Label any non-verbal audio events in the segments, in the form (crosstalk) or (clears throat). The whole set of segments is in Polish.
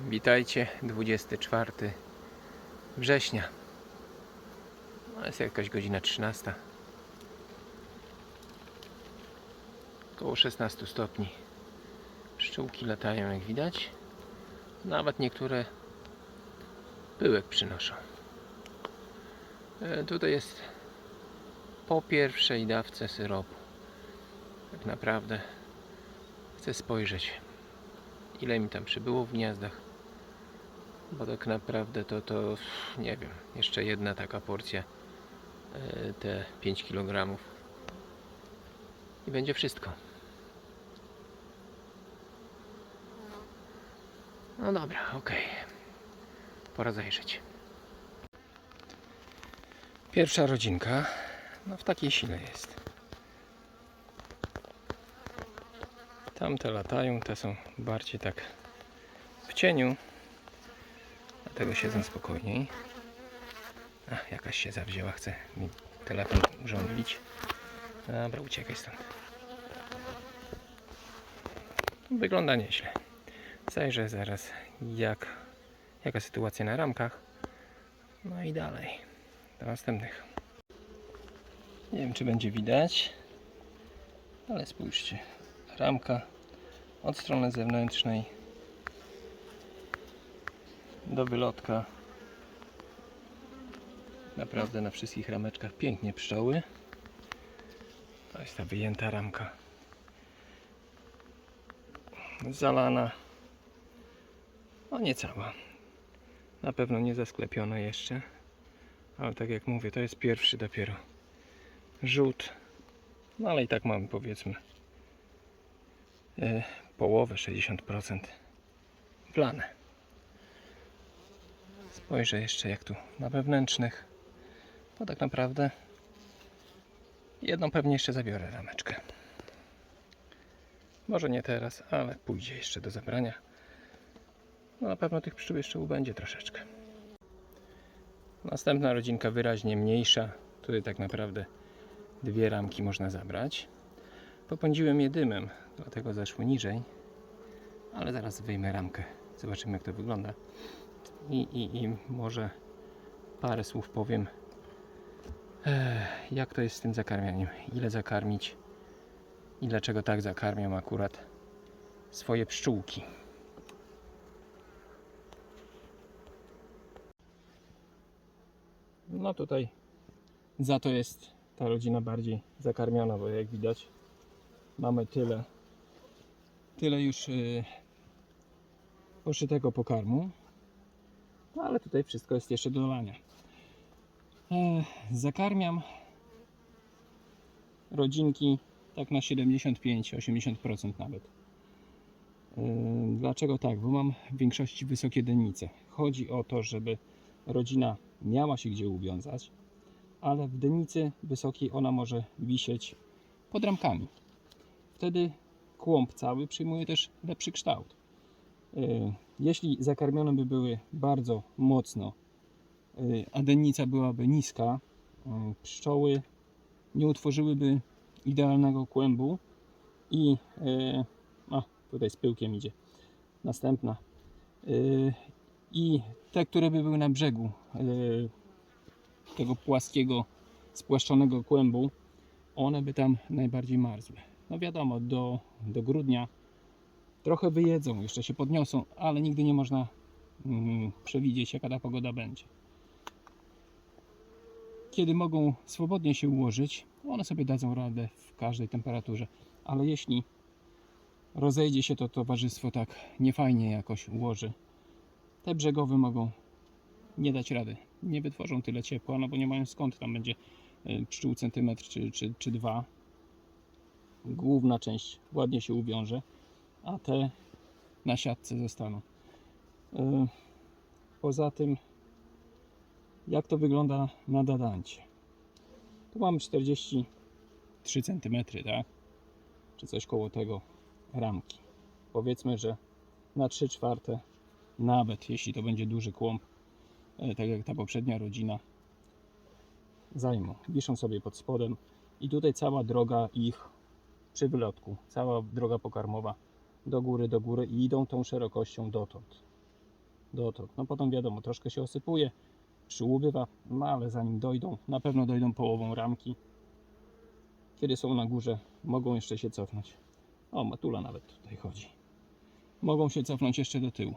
Witajcie, 24 września. No jest jakaś godzina 13. Około 16 stopni. Pszczółki latają jak widać. Nawet niektóre pyłek przynoszą. E, Tutaj jest po pierwszej dawce syropu. Tak naprawdę chcę spojrzeć ile mi tam przybyło w gniazdach. Bo tak naprawdę to, to nie wiem, jeszcze jedna taka porcja e, te 5 kg i będzie wszystko. No dobra, okej. Pora zajrzeć. Pierwsza rodzinka, no w takiej sile jest. Tamte latają, te są bardziej tak w cieniu. Dlatego siedzą spokojniej. Ach, jakaś się zawzięła, chce mi telefon urządlić. Dobra, uciekaj stąd. Wygląda nieźle. Zajrzę zaraz jak, jaka sytuacja na ramkach. No i dalej. Do następnych. Nie wiem czy będzie widać. Ale spójrzcie ramka od strony zewnętrznej do wylotka naprawdę na wszystkich rameczkach pięknie pszczoły. To jest ta wyjęta ramka. Zalana. No nie cała. Na pewno nie zasklepiona jeszcze. Ale tak jak mówię to jest pierwszy dopiero rzut. No ale i tak mamy powiedzmy e, połowę 60% plane. Spojrzę jeszcze jak tu na wewnętrznych. Bo tak naprawdę jedną pewnie jeszcze zabiorę rameczkę. Może nie teraz, ale pójdzie jeszcze do zabrania. No na pewno tych pszczół jeszcze ubędzie troszeczkę. Następna rodzinka wyraźnie mniejsza. Tutaj tak naprawdę dwie ramki można zabrać. Popędziłem je dymem, dlatego zeszły niżej. Ale zaraz wyjmę ramkę. Zobaczymy jak to wygląda. I, i, i może parę słów powiem jak to jest z tym zakarmianiem. Ile zakarmić i dlaczego tak zakarmiam akurat swoje pszczółki. No tutaj za to jest ta rodzina bardziej zakarmiona, bo jak widać mamy tyle tyle już yy, poszytego pokarmu no, ale tutaj wszystko jest jeszcze do dolania e, zakarmiam rodzinki tak na 75-80% nawet Yy, Dlaczego tak? Bo mam w większości wysokie dennice. Chodzi o to, żeby rodzina miała się gdzie uwiązać, ale w dennicy wysokiej ona może wisieć pod ramkami. Wtedy kłąb cały przyjmuje też lepszy kształt. Yy, Jeśli zakarmione by były bardzo mocno, yy, a byłaby niska, yy, pszczoły nie utworzyłyby idealnego kłębu i a, tutaj z pyłkiem idzie. Następna. I te, które by były na brzegu tego płaskiego, spłaszczonego kłębu, one by tam najbardziej marzły. No wiadomo, do, do grudnia trochę wyjedzą, jeszcze się podniosą, ale nigdy nie można mm, przewidzieć, jaka ta pogoda będzie. Kiedy mogą swobodnie się ułożyć, one sobie dadzą radę w każdej temperaturze, ale jeśli rozejdzie się to towarzystwo tak niefajnie jakoś ułoży, te brzegowe mogą nie dać rady. Nie wytworzą tyle ciepła, no bo nie mają skąd. Tam będzie y, pszczół centymetr czy, czy, czy dwa. Główna część ładnie się uwiąże, a te na siatce zostaną. Y, Poza tym, jak to wygląda na dadancie? Tu mamy 43 cm, tak? Czy coś koło tego ramki. Powiedzmy, że na 3 czwarte, nawet jeśli to będzie duży kłąb, e, tak jak ta poprzednia rodzina, zajmą. Wiszą sobie pod spodem i tutaj cała droga ich przy wylotku, cała droga pokarmowa do góry, do góry i idą tą szerokością dotąd. dotąd. No potem wiadomo, troszkę się osypuje, przyłubywa, no ale zanim dojdą, na pewno dojdą połową ramki. Kiedy są na górze, mogą jeszcze się cofnąć. O, matula nawet tutaj chodzi. Mogą się cofnąć jeszcze do tyłu.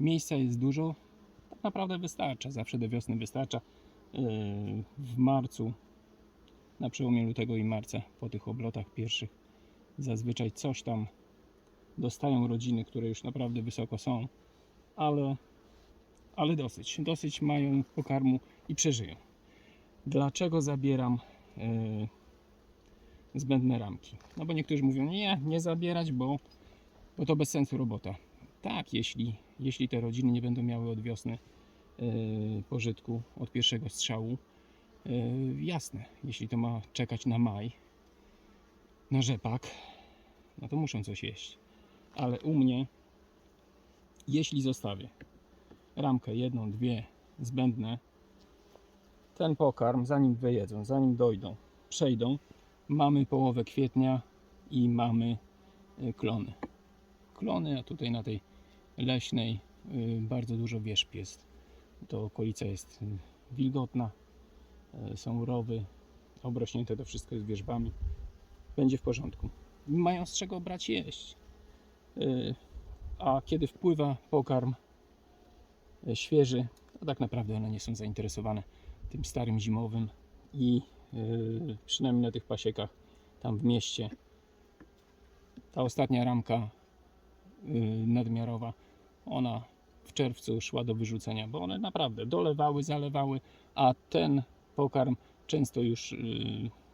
Miejsca jest dużo, tak naprawdę wystarcza, zawsze do wiosny wystarcza. Yy, W marcu, na przełomie lutego i marca, po tych oblotach pierwszych, zazwyczaj coś tam dostają rodziny, które już naprawdę wysoko są, ale, ale dosyć. Dosyć mają pokarmu i przeżyją. Dlaczego zabieram yy, zbędne ramki? No bo niektórzy mówią, nie, nie zabierać, bo, bo to bez sensu robota. Tak, jeśli, jeśli te rodziny nie będą miały od wiosny yy, pożytku, od pierwszego strzału, yy, jasne, jeśli to ma czekać na maj, na rzepak, no to muszą coś jeść. Ale u mnie, jeśli zostawię ramkę jedną, dwie zbędne, ten pokarm, zanim wyjedzą, zanim dojdą, przejdą, mamy połowę kwietnia i mamy y, klony. Klony, a tutaj na tej leśnej y, bardzo dużo wierzb jest. To okolica jest y, wilgotna, są rowy, obrośnięte to wszystko jest wierzbami. Będzie w porządku. Mają z czego brać jeść. Y, A kiedy wpływa pokarm y, świeży, to tak naprawdę one nie są zainteresowane tym starym zimowym i y, przynajmniej na tych pasiekach tam w mieście ta ostatnia ramka nadmiarowa, ona w czerwcu szła do wyrzucenia, bo one naprawdę dolewały, zalewały, a ten pokarm często już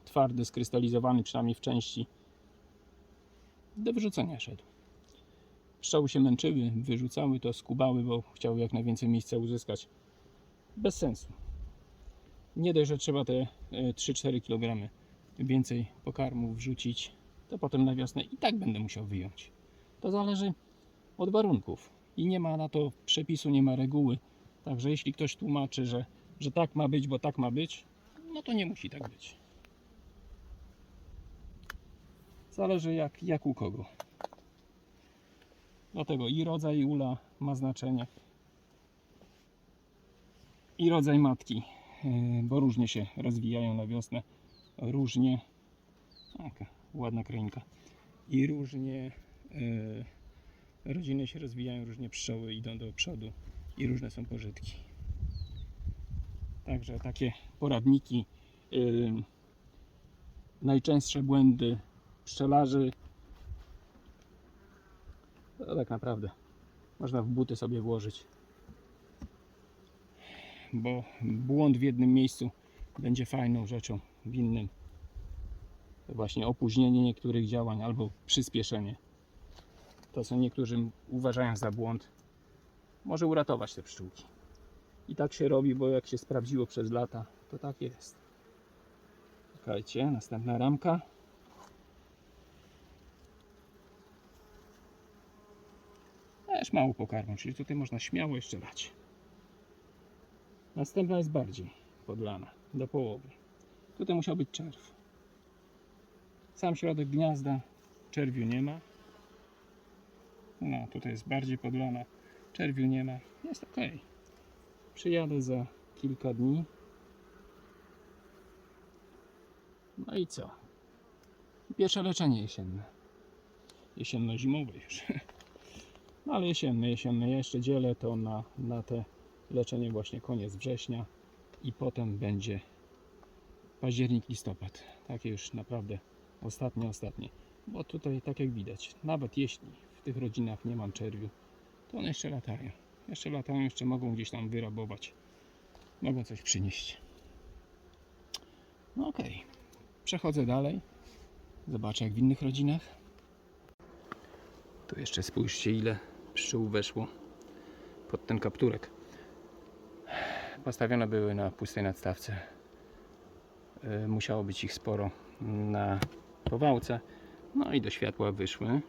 twardy, skrystalizowany, przynajmniej w części, do wyrzucenia szedł. Pszczoły się męczyły, wyrzucały to, skubały, bo chciały jak najwięcej miejsca uzyskać. Bez sensu. Nie dość, że trzeba te e, 3-4 kg więcej pokarmu wrzucić, to potem na wiosnę i tak będę musiał wyjąć. To zależy od warunków i nie ma na to przepisu, nie ma reguły. Także jeśli ktoś tłumaczy, że, że tak ma być, bo tak ma być, no to nie musi tak być. Zależy jak, jak u kogo. Dlatego i rodzaj ula ma znaczenie. I rodzaj matki, yy, bo różnie się rozwijają na wiosnę. Różnie. Taka ładna krainka. I różnie yy, rodziny się rozwijają, różnie pszczoły idą do przodu i różne są pożytki. Także takie poradniki, yy, najczęstsze błędy pszczelarzy to tak naprawdę można w buty sobie włożyć. Bo błąd w jednym miejscu będzie fajną rzeczą, w innym to właśnie opóźnienie niektórych działań albo przyspieszenie. To co niektórzy uważają za błąd, może uratować te pszczółki. I tak się robi, bo jak się sprawdziło przez lata, to tak jest. Czekajcie, następna ramka. Mało pokarmu, czyli tutaj można śmiało jeszcze dać. Następna jest bardziej podlana, do połowy. Tutaj musiał być czerw. Sam środek gniazda, czerwiu nie ma. No, tutaj jest bardziej podlana, czerwiu nie ma. Jest ok. Przyjadę za kilka dni. No i co? Pierwsze leczenie jesienne. Jesienno-zimowe już. (laughs) No ale jesienne, jesienne. Ja jeszcze dzielę to na, na te leczenie właśnie koniec września i potem będzie październik, listopad. Takie już naprawdę ostatnie, ostatnie. Bo tutaj, tak jak widać, nawet jeśli w tych rodzinach nie mam czerwiu, to one jeszcze latają. Jeszcze latają, jeszcze mogą gdzieś tam wyrabować. Mogą coś przynieść. No okej. Przechodzę dalej. Zobaczę jak w innych rodzinach. Tu jeszcze spójrzcie ile pszczół weszło pod ten kapturek. Postawione były na pustej nadstawce. Yy, Musiało być ich sporo na powałce. No i do światła wyszły.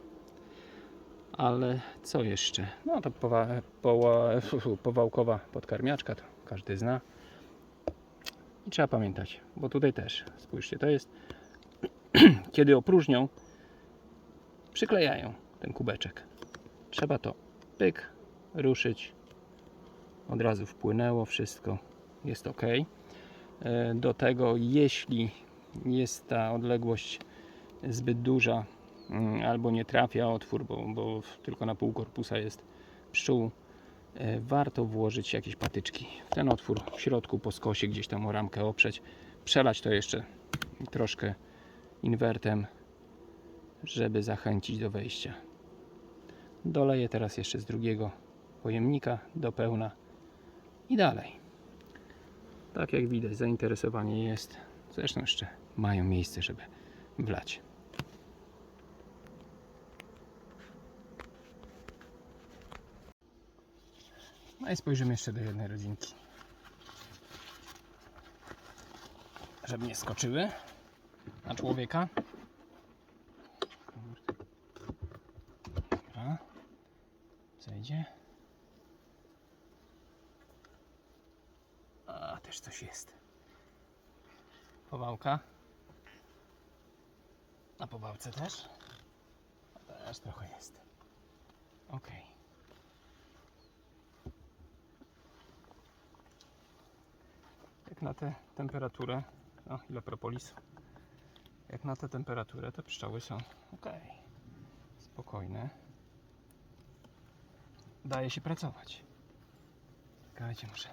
Ale co jeszcze? No to powa poła powałkowa podkarmiaczka, to każdy zna. I trzeba pamiętać, bo tutaj też, spójrzcie, to jest (clears throat) kiedy opróżnią, przyklejają ten kubeczek. Trzeba to pyk, ruszyć Od razu wpłynęło wszystko. Jest ok. E, Do tego, jeśli jest ta odległość zbyt duża mm, albo nie trafia otwór, bo, bo tylko na pół korpusa jest pszczół, e, warto włożyć jakieś patyczki w ten otwór w środku po skosie, gdzieś tam o ramkę oprzeć, przelać to jeszcze troszkę inwertem, żeby zachęcić do wejścia. Doleję teraz jeszcze z drugiego pojemnika do pełna i dalej. Tak jak widać, zainteresowanie jest. Zresztą jeszcze mają miejsce, żeby wlać. No i spojrzymy jeszcze do jednej rodzinki. Żeby nie skoczyły na człowieka. Dobra. Zejdzie. A, też coś jest. Powałka. Na powałce też? Też trochę jest. Ok. Jak na tę temperaturę. O, ile propolisu. Jak na tę temperaturę te pszczoły są ok. Spokojne. Daje się pracować. Czekajcie, muszę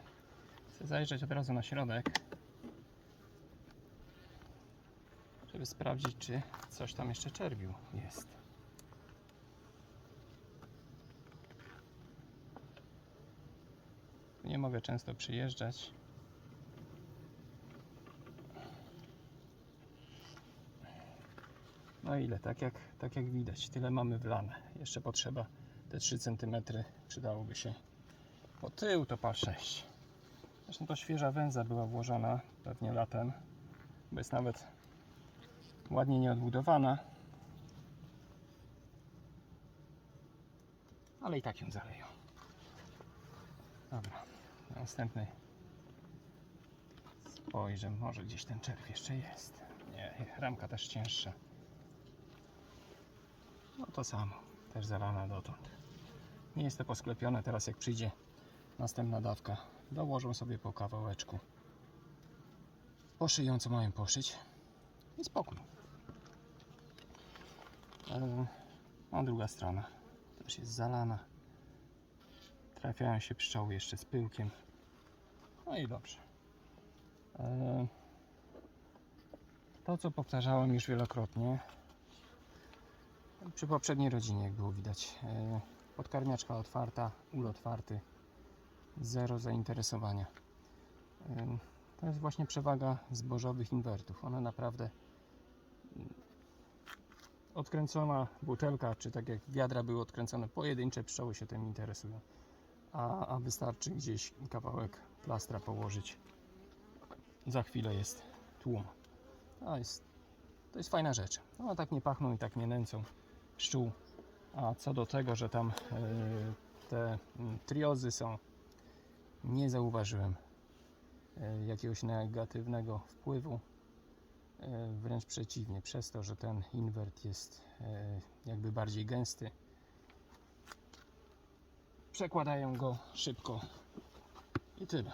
Chcę zajrzeć od razu na środek, żeby sprawdzić, czy coś tam jeszcze czerwił jest. Nie mogę często przyjeżdżać. No ile? Tak jak, tak jak widać, tyle mamy wlane. Jeszcze potrzeba te 3 cm, przydałoby się po tył to pal 6. Zresztą to świeża węza była włożona pewnie latem, bo jest nawet ładnie nieodbudowana. Ale i tak ją zaleją. Dobra, następny spojrzę, może gdzieś ten czerw jeszcze jest. Nie, ramka też cięższa. No to samo, też zalana dotąd. Nie jest to posklepione, teraz jak przyjdzie następna dawka, dołożą sobie po kawałeczku. Poszyją co mają poszyć i spokój. E, A druga strona też jest zalana. Trafiają się pszczoły jeszcze z pyłkiem. No i dobrze. E, To co powtarzałem już wielokrotnie przy poprzedniej rodzinie, jak było widać. Podkarmiaczka otwarta, ul otwarty, zero zainteresowania. To jest właśnie przewaga zbożowych inwertów. One naprawdę odkręcona butelka, czy tak jak wiadra były odkręcone, pojedyncze pszczoły się tym interesują. A, a wystarczy gdzieś kawałek plastra położyć. Za chwilę jest tłum. To jest, to jest fajna rzecz. No, tak nie pachną i tak nie nęcą pszczół. A co do tego, że tam yy, te mm, triozy są nie zauważyłem e, jakiegoś negatywnego wpływu. E, Wręcz przeciwnie, przez to, że ten inwert jest e, jakby bardziej gęsty, przekładają go szybko i tyle.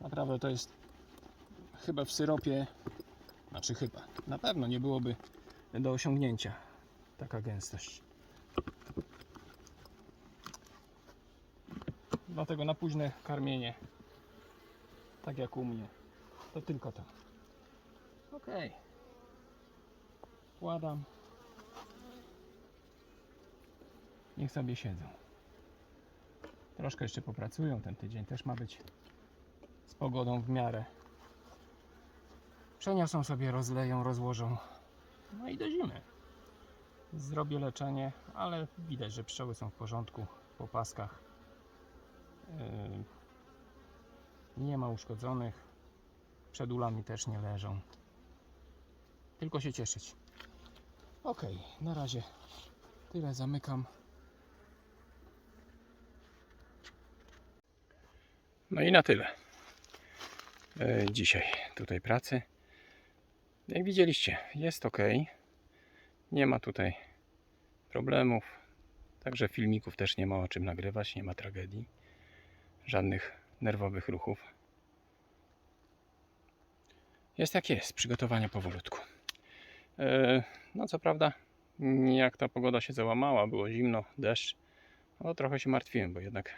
Naprawdę to jest chyba w syropie, znaczy chyba, na pewno nie byłoby do osiągnięcia taka gęstość. Dlatego na późne karmienie, tak jak u mnie, to tylko to. Ok. Wkładam. Niech sobie siedzą. Troszkę jeszcze popracują. Ten tydzień też ma być z pogodą w miarę. Przeniosą sobie, rozleją, rozłożą. No i do zimy. Zrobię leczenie, ale widać, że pszczoły są w porządku po paskach. Yy, Nie ma uszkodzonych. Przed ulami też nie leżą. Tylko się cieszyć. Ok, na razie tyle zamykam. No i na tyle. e, Dzisiaj tutaj pracy. Jak widzieliście, jest ok. Nie ma tutaj problemów. Także filmików też nie ma o czym nagrywać, nie ma tragedii. Żadnych nerwowych ruchów. Jest jak jest, przygotowania powolutku. E, No co prawda, jak ta pogoda się załamała, było zimno, deszcz, no trochę się martwiłem, bo jednak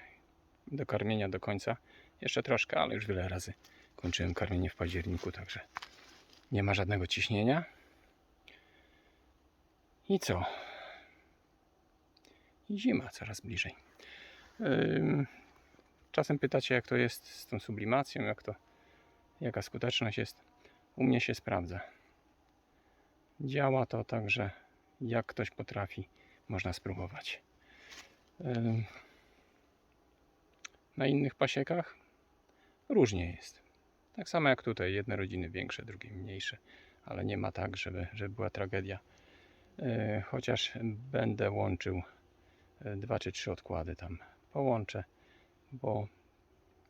do karmienia do końca jeszcze troszkę, ale już wiele razy kończyłem karmienie w październiku, także nie ma żadnego ciśnienia. I co? I zima coraz bliżej. Czasem pytacie, jak to jest z tą sublimacją, jak to, jaka skuteczność jest. U mnie się sprawdza. Działa to tak, że jak ktoś potrafi, można spróbować. Na innych pasiekach różnie jest. Tak samo jak tutaj, jedne rodziny większe, drugie mniejsze, ale nie ma tak, żeby, żeby była tragedia. Yy, Chociaż będę łączył yy, dwa czy trzy odkłady tam połączę, bo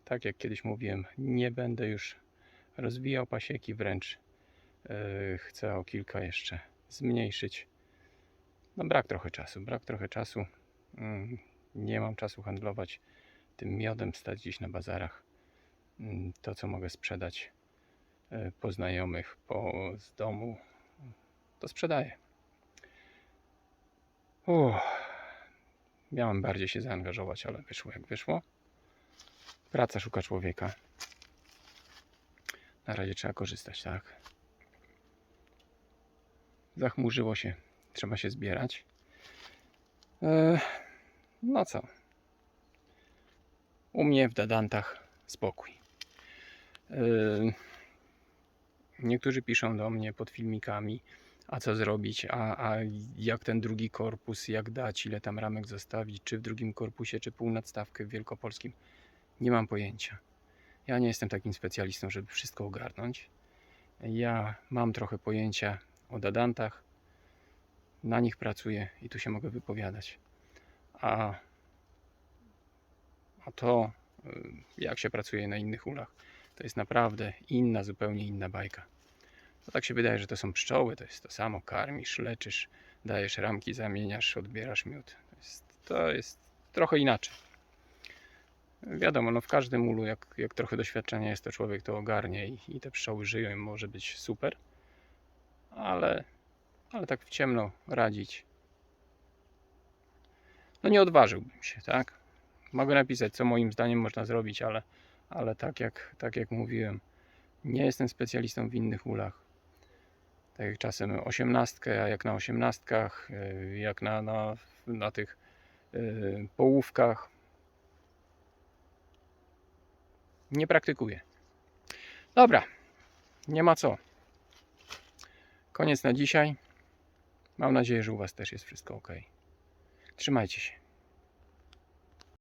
tak jak kiedyś mówiłem, nie będę już rozwijał pasieki, wręcz yy, chcę o kilka jeszcze zmniejszyć. No brak trochę czasu, brak trochę czasu. Mm, Nie mam czasu handlować tym miodem, stać gdzieś na bazarach. Mm, To, co mogę sprzedać yy, po znajomych, po z domu, to sprzedaję. Uff. Miałem bardziej się zaangażować, ale wyszło jak wyszło. Praca szuka człowieka. Na razie trzeba korzystać, tak? Zachmurzyło się, trzeba się zbierać. E, no co? U mnie w Dadantach spokój. E, niektórzy piszą do mnie pod filmikami, a co zrobić, a, a jak ten drugi korpus, jak dać, ile tam ramek zostawić, czy w drugim korpusie, czy półnadstawkę w wielkopolskim. Nie mam pojęcia. Ja nie jestem takim specjalistą, żeby wszystko ogarnąć. Ja mam trochę pojęcia o dadantach, na nich pracuję i tu się mogę wypowiadać. A, a to, y, jak się pracuje na innych ulach, to jest naprawdę inna, zupełnie inna bajka. To tak się wydaje, że to są pszczoły, to jest to samo, karmisz, leczysz, dajesz ramki, zamieniasz, odbierasz miód. To jest, to jest trochę inaczej. Wiadomo, no w każdym ulu, jak, jak trochę doświadczenia jest, to człowiek to ogarnie i, i te pszczoły żyją i może być super, ale, ale tak w ciemno radzić. No nie odważyłbym się, tak? Mogę napisać, co moim zdaniem można zrobić, ale, ale tak, jak, tak jak mówiłem, nie jestem specjalistą w innych ulach. Tak jak czasem osiemnastkę, a jak na osiemnastkach, y, jak na, na, na tych y, połówkach. Nie praktykuję. Dobra, nie ma co. Koniec na dzisiaj. Mam nadzieję, że u Was też jest wszystko ok. Trzymajcie się.